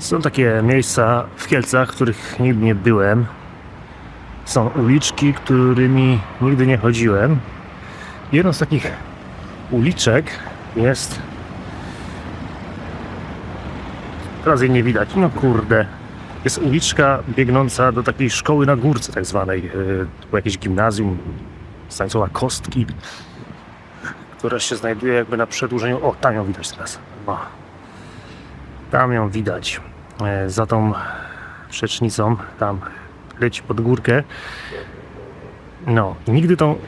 Są takie miejsca w Kielcach, w których nigdy nie byłem. Są uliczki, którymi nigdy nie chodziłem. Jedną z takich uliczek jest. Teraz jej nie widać. No kurde. Jest uliczka biegnąca do takiej szkoły na górce, tak zwanej. Yy, było jakieś gimnazjum, Stańcowa Kostki, która się znajduje jakby na przedłużeniu. O, tam ją widać teraz. Tam ją widać. E, Za tą przecznicą, tam leci pod górkę. No, nigdy tą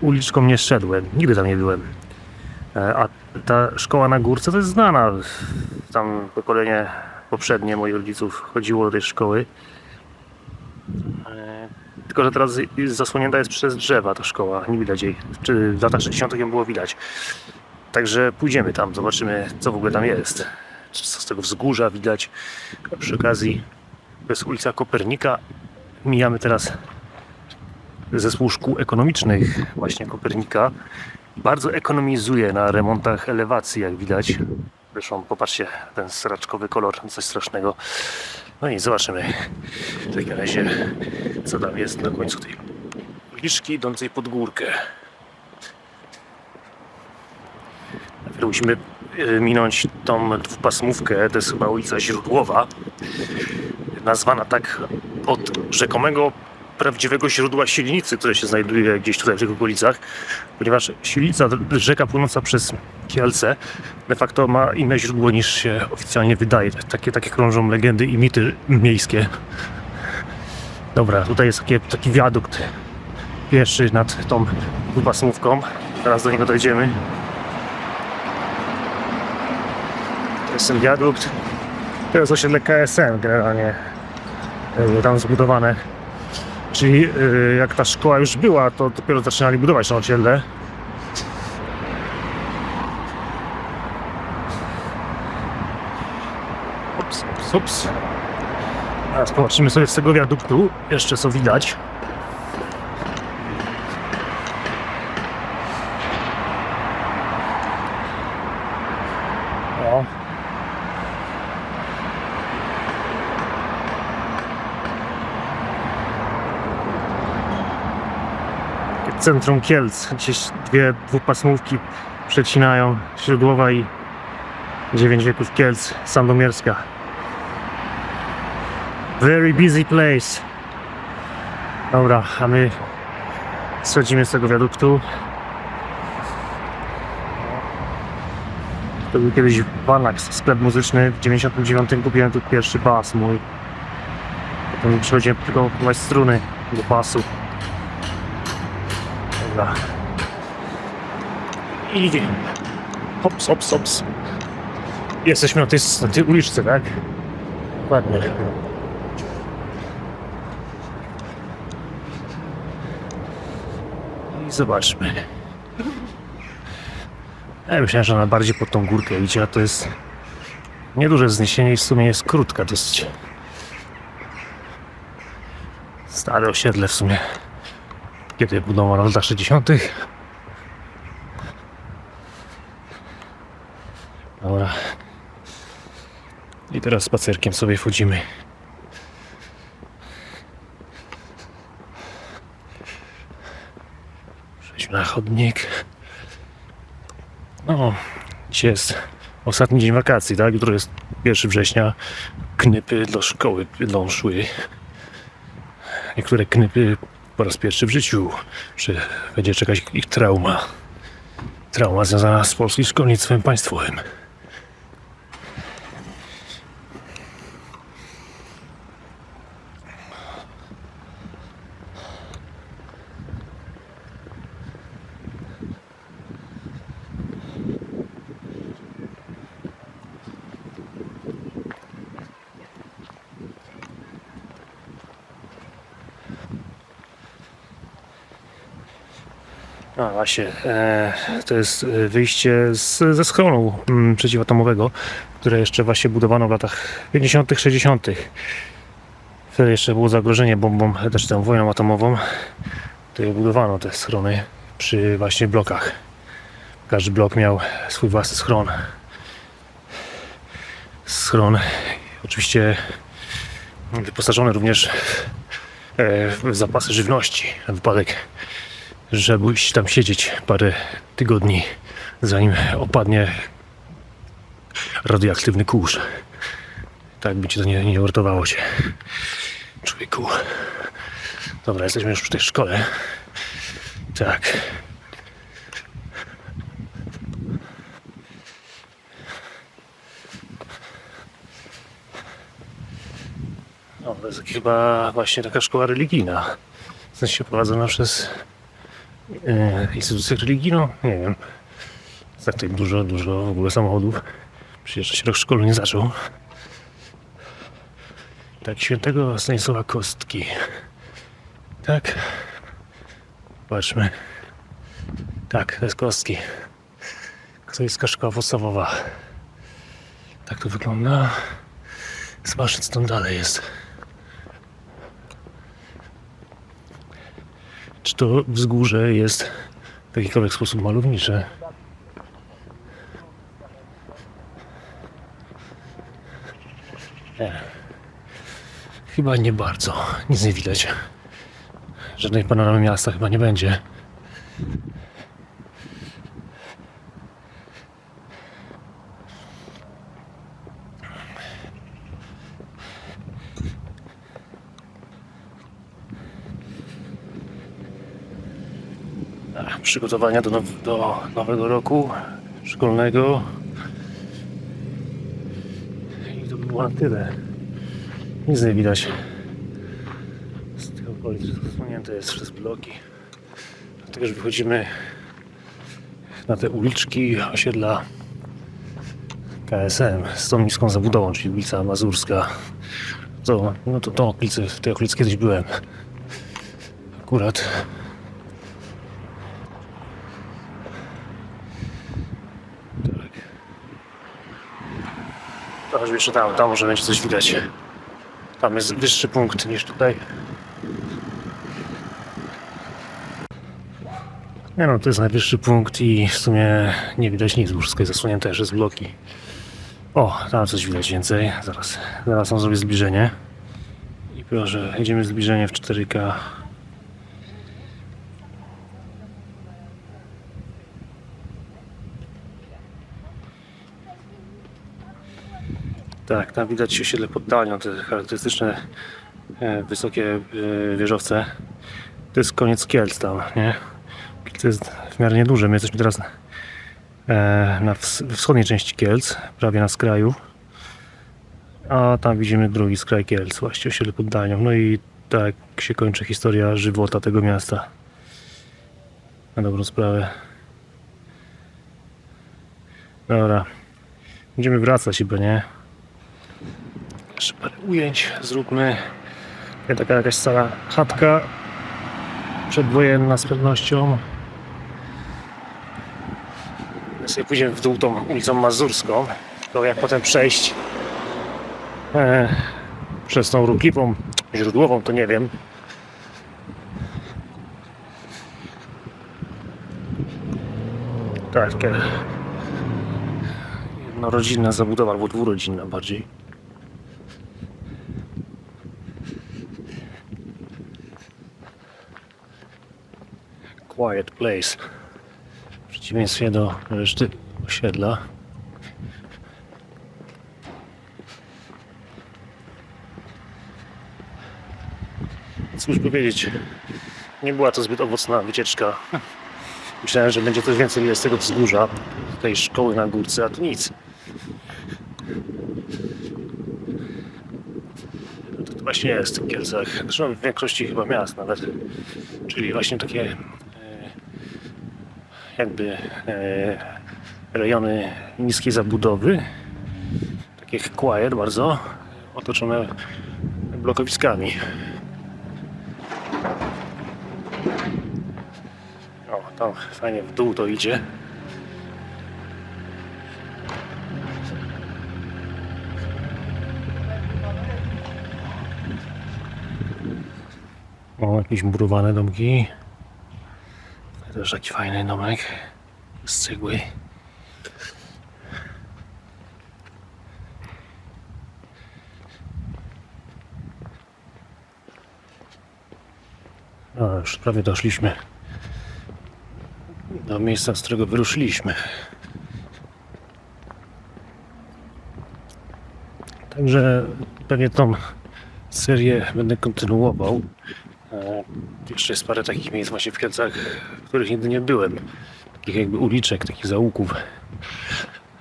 uliczką nie szedłem, nigdy tam nie byłem. E, A ta szkoła na górce to jest znana. Tam pokolenie poprzednie moich rodziców chodziło do tej szkoły. E, Tylko, że teraz zasłonięta jest przez drzewa ta szkoła, nie widać jej. Czy w latach 60. ją było widać. Także pójdziemy tam, zobaczymy co w ogóle tam jest. Z tego wzgórza widać. A przy okazji to jest ulica Kopernika. Mijamy teraz zespół szkół ekonomicznych właśnie Kopernika. Bardzo ekonomizuje na remontach elewacji, jak widać. Zresztą popatrzcie, ten sraczkowy kolor, coś strasznego. No i zobaczymy w takim razie, co tam jest na końcu tej uliczki idącej pod górkę. Najpierw musimy minąć tą dwupasmówkę, to jest chyba ulica Źródłowa, nazwana tak od rzekomego prawdziwego źródła silnicy, które się znajduje gdzieś tutaj w tych okolicach, ponieważ silnica, rzeka płynąca przez Kielce, de facto ma inne źródło niż się oficjalnie wydaje. Takie, takie krążą legendy i mity miejskie. Dobra, tutaj jest taki, taki wiadukt pieszy nad tą dwupasmówką. Teraz do niego dojdziemy. To jest ten wiadukt. To jest osiedle KSM generalnie e, tam zbudowane. Czyli e, jak ta szkoła już była, to dopiero zaczynali budować to osiedle. Ups, ups, ups. Teraz popatrzymy sobie z tego wiaduktu, jeszcze co widać. Centrum Kielc, gdzieś dwie dwupasmówki przecinają Śródłowa i dziewięć wieków Kielc, Sandomierska. Very busy place. Dobra, a my schodzimy z tego wiaduktu. To był kiedyś Vanax, sklep muzyczny. W 99 kupiłem tu pierwszy bas mój. Potem przychodziłem tylko kupować struny do basu. Dobra. I hops, hops, hops. Jesteśmy na tej, na tej uliczce, tak? Ładnie. I zobaczmy. Ja myślałem, że ona bardziej pod tą górkę idzie, a to jest nieduże wzniesienie i w sumie jest krótka dosyć. Stare osiedle w sumie. Kiedy budowano w latach 60. Dobra. I teraz spacerkiem sobie wchodzimy. Przejdźmy na chodnik. No, dzisiaj jest ostatni dzień wakacji, tak? Jutro jest 1 września. Knypy do szkoły będą szły. Niektóre knypy po raz pierwszy w życiu, że będzie czekać ich trauma. Trauma związana z polskim szkolnictwem państwowym. A właśnie, e, to jest e, wyjście z, ze schronu mm, przeciwatomowego, które jeszcze właśnie budowano w latach 50., 60. Wtedy jeszcze było zagrożenie bombą, też tą wojną atomową. To budowano te schrony przy właśnie blokach. Każdy blok miał swój własny schron. Schron Oczywiście wyposażone również e, w zapasy żywności na wypadek, że musisz tam siedzieć parę tygodni, zanim opadnie radioaktywny kurz. Tak by ci to nie, nie uratowało cię. Człowieku. Dobra, jesteśmy już przy tej szkole. Tak. O, to jest chyba właśnie taka szkoła religijna. W sensie prowadzona przez e, instytucję religijną. Nie wiem. Jest tak tutaj dużo, dużo w ogóle samochodów. Przecież się rok szkolny nie zaczął. Tak, świętego Stanisława Kostki. Tak. Patrzmy. Tak, to jest Kostki. Katolicka szkoła podstawowa. Tak to wygląda. Zobaczcie, co tam dalej jest. Czy to wzgórze jest w jakikolwiek sposób malownicze? Nie. Chyba nie bardzo. Nic nie widać. Żadnej panoramy miasta chyba nie będzie. Przygotowania do, now- do nowego roku szkolnego. I to by było na tyle. Nic nie widać. Z tych okolic zasłonięte jest przez bloki. Dlatego, że wychodzimy na te uliczki osiedla KSM z tą niską zabudową, czyli ulica Mazurska. To, no to tą okolicę, w tej okolicy kiedyś byłem. Akurat. Tak. To choćby jeszcze tam, tam może będzie coś widać. Tam jest wyższy punkt niż tutaj. Nie no, to jest najwyższy punkt i w sumie nie widać nic, bo wszystko jest zasłonięte jeszcze z bloki. O, tam coś widać więcej. Zaraz, zaraz mam zrobię zbliżenie. I proszę, idziemy zbliżenie w 4K. Tak, tam widać osiedle poddanią, te charakterystyczne e, wysokie e, wieżowce. To jest koniec Kielc tam, nie? Kielce jest w miarę nieduże. My jesteśmy teraz e, na ws- wschodniej części Kielc, prawie na skraju. A tam widzimy drugi skraj Kielc, właśnie osiedle poddanią. No i tak się kończy historia żywota tego miasta. Na dobrą sprawę. Dobra. Będziemy wracać chyba, nie? Jeszcze parę ujęć zróbmy. Taka jakaś stara chatka przedwojenna z pewnością. Teraz sobie pójdziemy w dół tą ulicą Mazurską. To jak potem przejść e, przez tą ruchliwą źródłową, to nie wiem. Tak, jednorodzinna zabudowa, albo dwurodzinna bardziej. Quiet place. W przeciwieństwie do reszty osiedla. Cóż powiedzieć, nie była to zbyt owocna wycieczka. Myślałem, że będzie coś więcej z tego wzgórza, tej szkoły na górce, a to nic. To, właśnie jest w Kielcach, zresztą w większości chyba miast nawet, czyli właśnie takie jakby e, rejony niskiej zabudowy, takie quiet bardzo, otoczone blokowiskami. O, tam fajnie w dół to idzie. O, jakieś murowane domki. Wiesz, jaki fajny domek z cegły. No, już prawie doszliśmy do miejsca, z którego wyruszyliśmy. Także pewnie tą serię będę kontynuował. Jeszcze jest parę takich miejsc właśnie w Kielcach, w których nigdy nie byłem. Takich jakby uliczek, takich zaułków,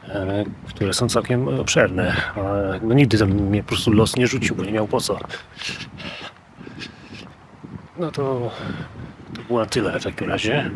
e, które są całkiem obszerne. No nigdy tam mnie po prostu los nie rzucił, bo nie miał po co. No to, to było na tyle w takim razie.